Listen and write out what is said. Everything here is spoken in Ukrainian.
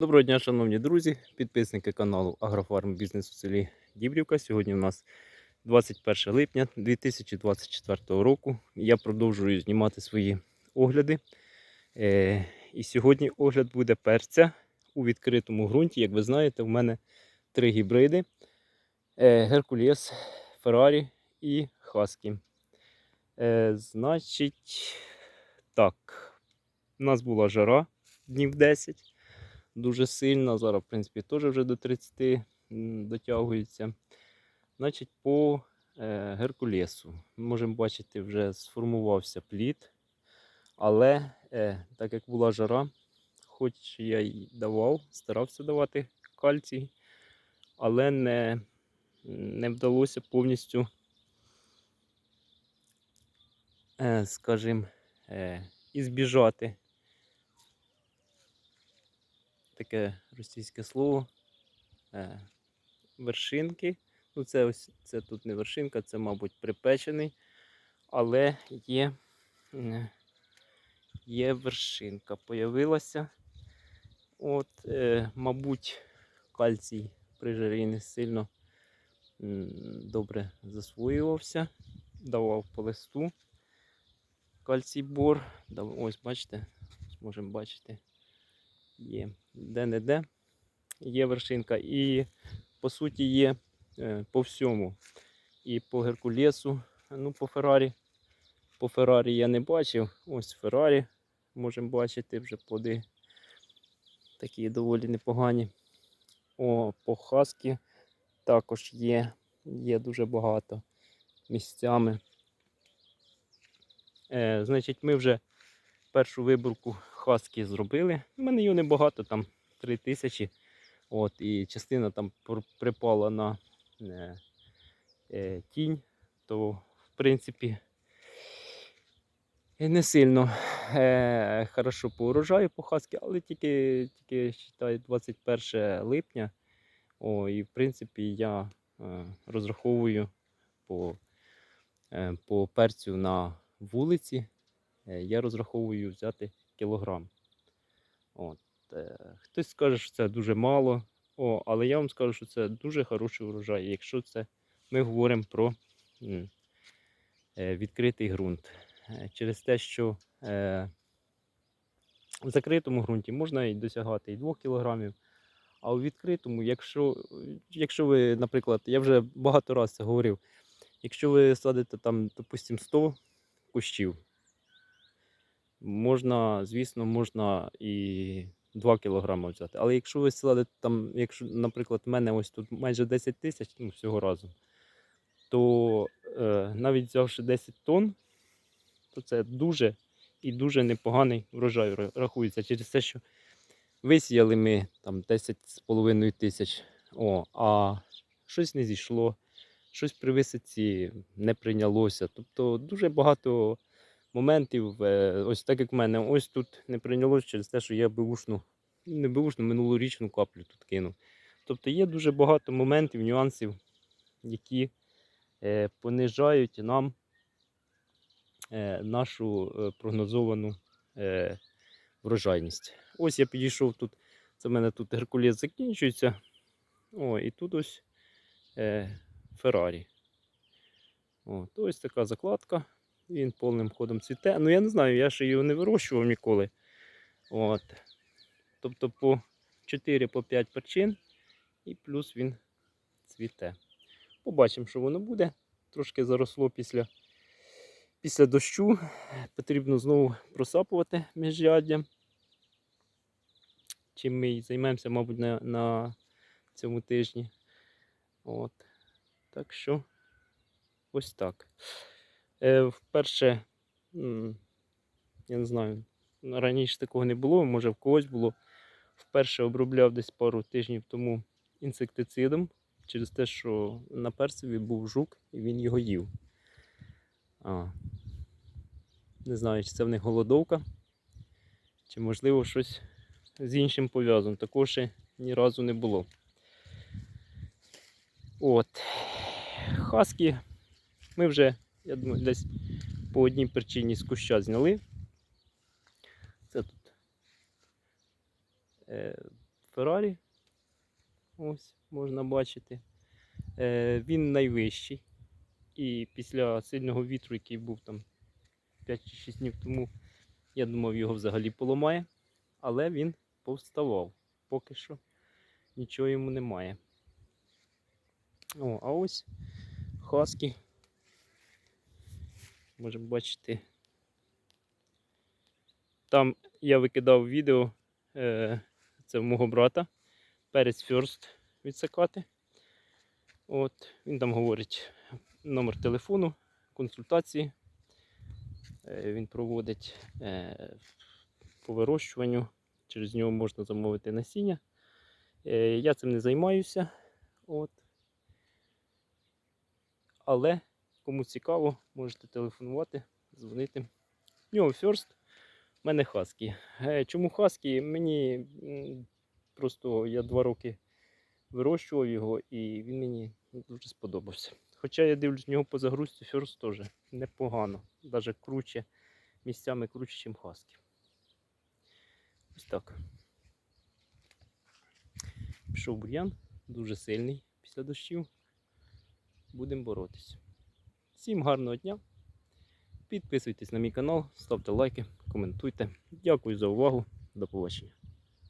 Доброго дня, шановні друзі, підписники каналу Агрофарм Бізнес у селі Дібрівка. Сьогодні у нас 21 липня 2024 року. Я продовжую знімати свої огляди. Е, і сьогодні огляд буде перця у відкритому ґрунті. Як ви знаєте, в мене три гібриди: е, Геркулес, Феррарі і Хаскі. Е, значить, так, у нас була жара днів 10 дуже сильно. Зараз, в принципі, теж вже до 30 дотягується. Значить, по е, Геркулесу можемо бачити, вже сформувався плід. Але е, так як була жара, хоч я й давав, старався давати кальцій, але не, не вдалося повністю, е, скажімо, е, ізбіжати таке російське слово. Е, вершинки. Ну, це ось це тут не вершинка, це, мабуть, припечений. Але є, є вершинка. Появилася. От, е, мабуть, кальцій при жарі не сильно добре засвоювався. Давав по листу кальцій бор. Ось, бачите, можемо бачити є де-не-де є вершинка. І по суті є е, по всьому. І по Геркулесу, ну по Феррарі. По Феррарі я не бачив. Ось Феррарі можемо бачити вже плоди такі доволі непогані. О, по Хаскі також є, є дуже багато місцями. Е, значить, ми вже першу виборку хаски зробили. У мене її небагато, там 3 тисячі. От, і частина там припала на е, е, тінь, то в принципі не сильно е, хорошо по урожаю по хаски, але тільки, тільки считай, 21 липня. О, і в принципі я е, розраховую по, е, по перцю на вулиці. Е, я розраховую взяти кілограм. От. е, Хтось скаже, що це дуже мало, О, але я вам скажу, що це дуже хороший урожай, якщо це ми говоримо про е, відкритий ґрунт. Через те, що в закритому ґрунті можна і досягати і 2 кілограмів, а у відкритому, якщо, якщо ви, наприклад, я вже багато разів це говорив, якщо ви садите там, допустимо, 100 кущів, можна, звісно, можна і 2 кг взяти. Але якщо ви садите там, якщо, наприклад, в мене ось тут майже 10 тисяч ну, всього разу, то е, навіть взявши 10 тонн, то це дуже і дуже непоганий врожай рахується через те, що висіяли ми там 10,5 тисяч, о, а щось не зійшло, щось при висадці не прийнялося. Тобто дуже багато моментів, е, ось так як в мене, ось тут не прийнялося через те, що я беушну, не беушну, минулорічну каплю тут кинув. Тобто є дуже багато моментів, нюансів, які е, понижають нам е, нашу е, прогнозовану е, врожайність. Ось я підійшов тут, це в мене тут Геркулес закінчується. О, і тут ось е, Феррарі. Ось така закладка. Він повним ходом цвіте. Ну я не знаю, я ще його не вирощував ніколи. От. Тобто по 4-5 перчин і плюс він цвіте. Побачимо, що воно буде. Трошки заросло після, після дощу. Потрібно знову просапувати міжряддя. Чим ми й займемося, мабуть, на, на цьому тижні. От. Так що ось так. Е, вперше, я не знаю, раніше такого не було, може в когось було. Вперше обробляв десь пару тижнів тому інсектицидом через те, що на перцеві був жук і він його їв. А. Не знаю, чи це в них голодовка, чи можливо щось з іншим пов'язано. Такого ще ні разу не було. От. Хаски ми вже, я думаю, десь по одній причині з куща зняли. Це тут е, Феррарі. Ось можна бачити. Е, він найвищий. І після сильного вітру, який був там 5 чи 6 днів тому, я думав, його взагалі поламає. Але він повставав. Поки що нічого йому немає. О, а ось хаски. Можемо бачити. Там я викидав відео, е, це мого брата. Перець Ферст відсикати. От, він там говорить номер телефону, консультації. Е, Він проводить е, по вирощуванню. Через нього можна замовити насіння. Я цим не займаюся. От. Але кому цікаво, можете телефонувати, дзвонити. В нього First, в мене Хаскі. Чому Хаскі? Мені просто я два роки вирощував його і він мені дуже сподобався. Хоча я дивлюсь, в нього по загрузці First теж непогано. Навіть круче, місцями круче, ніж Хаскі. Ось так. Пішов бур'ян, дуже сильний після дощів. Будемо боротися. Всім гарного дня. Підписуйтесь на мій канал, ставте лайки, коментуйте. Дякую за увагу. До побачення.